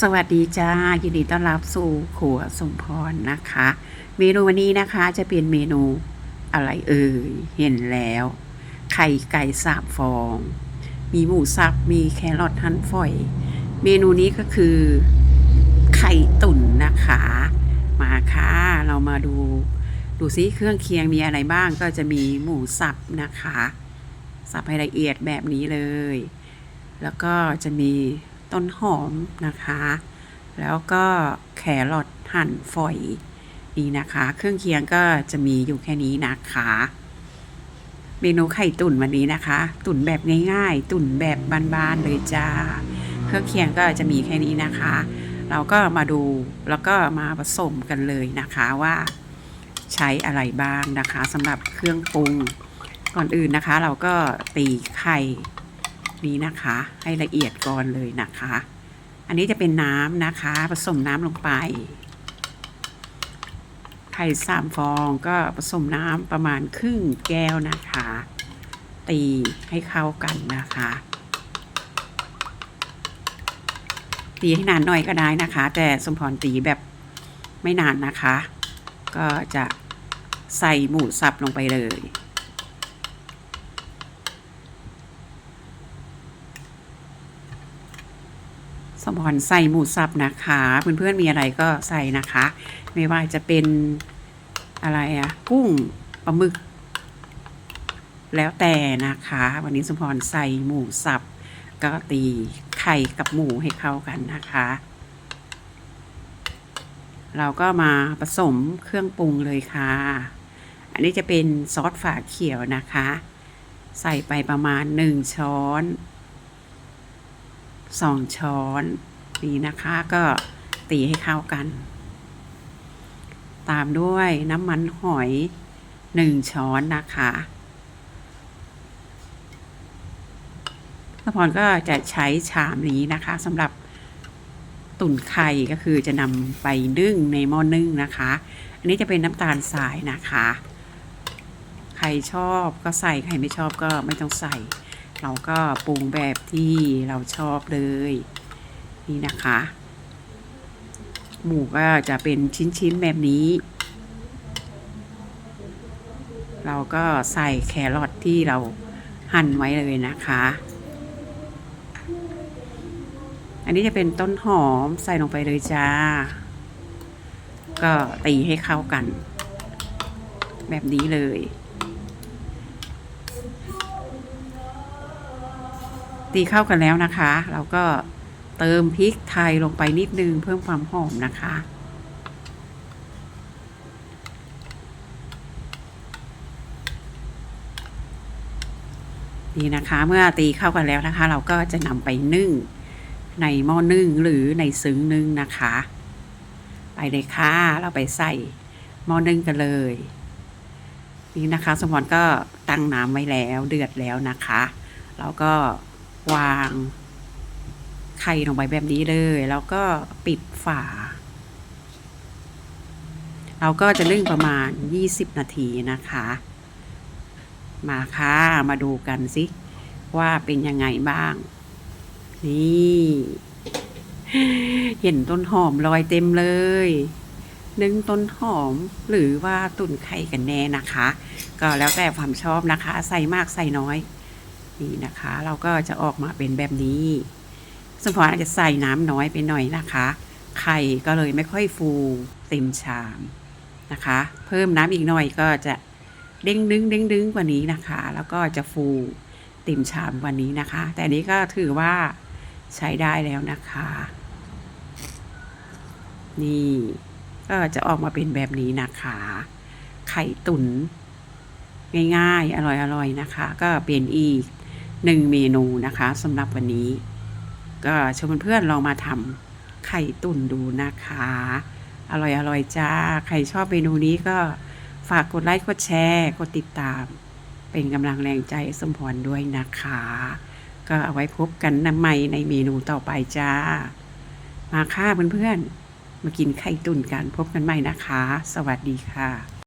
สวัสดีจ้า ยินดีต้อนรับสู่ครัวสมพรนะคะ เมนูวันนี้นะคะจะเป็นเมนูอะไรเอ่ยเห็นแล้ว ไข่ไก่สามฟอง มีหมูสับมีแครอทหั่นฝอย เมนูนี้ก็คือ ไข่ตุ๋นนะคะ มาค่ะ เรามาดู ดูซิเครื่องเคียงมีอะไรบ้างก็จะมีหมูสับนะคะ สับให้ละเอียดแบบนี้เลย แล้วก็จะมี ต้นหอมนะคะ แล้วก็แครอทหั่นฝอยนี่นะคะ เครื่องเคียงก็จะมีอยู่แค่นี้นะคะ เมนูไข่ตุ๋นวันนี้นะคะ ตุ๋นแบบง่ายๆ ตุ๋นแบบบานๆเลยจ้า เครื่องเคียงก็จะมีแค่นี้นะคะ เราก็มาดูแล้วก็มาผสมกันเลยนะคะว่าใช้อะไรบ้างนะคะสำหรับเครื่องปรุงก่อนอื่นนะคะ เราก็ตีไข่ นี้นะคะ ให้ละเอียดก่อนเลยนะคะ อันนี้จะเป็นน้ำนะคะ ผสมน้ำลงไป ไข่สามฟองก็ผสมน้ำประมาณครึ่งแก้วนะคะ ตีให้เข้ากันนะคะ ตีให้นานหน่อยก็ได้นะคะ แต่สมพรตีแบบไม่นานนะคะ ก็จะใส่หมูสับลงไปเลย สมพรใส่หมูสับนะคะเพื่อนๆมีอะไรก็ใส่นะคะ ไม่ว่าจะเป็นอะไรอะกุ้งปลาหมึก แล้วแต่นะคะ วันนี้สมพรใส่หมูสับ ก็ตีไข่กับหมูให้เข้ากันนะคะ เราก็มาผสมเครื่องปรุงเลยค่ะ อันนี้จะเป็นซอสฝาเขียวนะคะ ใส่ไปประมาณ 1 ช้อน 2ช้อนนี่นะคะก็ตีให้เข้ากัน ตามด้วยน้ำมันหอย1ช้อนนะคะนพรก็จะใช้ชามนี้นะคะสำหรับตุ่นไข่ก็คือจะนำไปนึ่งในหม้อนึ่งนะคะ อันนี้จะเป็นน้ำตาลทรายนะคะ ใครชอบก็ใส่ใครไม่ชอบก็ไม่ต้องใส่ เราก็ปรุงแบบที่เราชอบเลย นี่นะคะ หมูก็จะเป็นชิ้นๆแบบนี้ เราก็ใส่แครอทที่เราหั่นไว้เลยนะคะ อันนี้จะเป็นต้นหอมใส่ลงไปเลยจ้า ก็ตีให้เข้ากัน แบบนี้เลย ตีเข้ากันแล้วนะคะ เราก็เติมพริกไทยลงไปนิดนึงเพิ่มความหอมนะคะ นี่นะคะเมื่อตีเข้ากันแล้วนะคะ เราก็จะนำไปนึ่งในหม้อนึ่งหรือในซึ้งนึ่งนะคะ ไปเลยค่ะเราไปใส่หม้อนึ่งกันเลย นี่นะคะสมอนก็ตั้งน้ำไว้แล้วเดือดแล้วนะคะ เราก็ วางไข่ลงไปแบบนี้เลย แล้วก็ปิดฝา เราก็จะนึ่งประมาณ 20 นาทีนะคะ มาค่ะมาดูกันสิว่าเป็นยังไงบ้าง นี่ เห็นต้นหอมลอยเต็มเลยนึ่งต้นหอมหรือว่าตุ่นไข่กันแน่นะคะ ก็แล้วแต่ความชอบนะคะ ใส่มากใส่น้อย นี่นะคะ เราก็จะออกมาเป็นแบบนี้สมพรอาจจะใส่น้ำน้อยไปหน่อยนะคะ ไข่ก็เลยไม่ค่อยฟูเต็มชามนะคะ เพิ่มน้ำอีกหน่อยก็จะเด้งดึงเด้งดึงกว่านี้นะคะ แล้วก็จะฟูเต็มชามกว่านี้นะคะ แต่นี้ก็ถือว่าใช้ได้แล้วนะคะ นี่ก็จะออกมาเป็นแบบนี้นะคะ ไข่ตุ๋นง่ายๆ อร่อยๆนะคะ ก็เป็นอีก หนึ่งเมนูนะคะสำหรับวันนี้ ก็ชวนเพื่อนลองมาทำไข่ตุ่นดูนะคะ อร่อยอร่อยจ้า ใครชอบเมนูนี้ก็ฝากกดไลค์กดแชร์กดติดตาม เป็นกำลังแรงใจสมพรด้วยนะคะ ก็เอาไว้พบกันนำใหม่ในเมนูต่อไปจ้า มาค่ะเพื่อนๆมากินไข่ตุ่นกันพบกันใหม่นะคะ สวัสดีค่ะ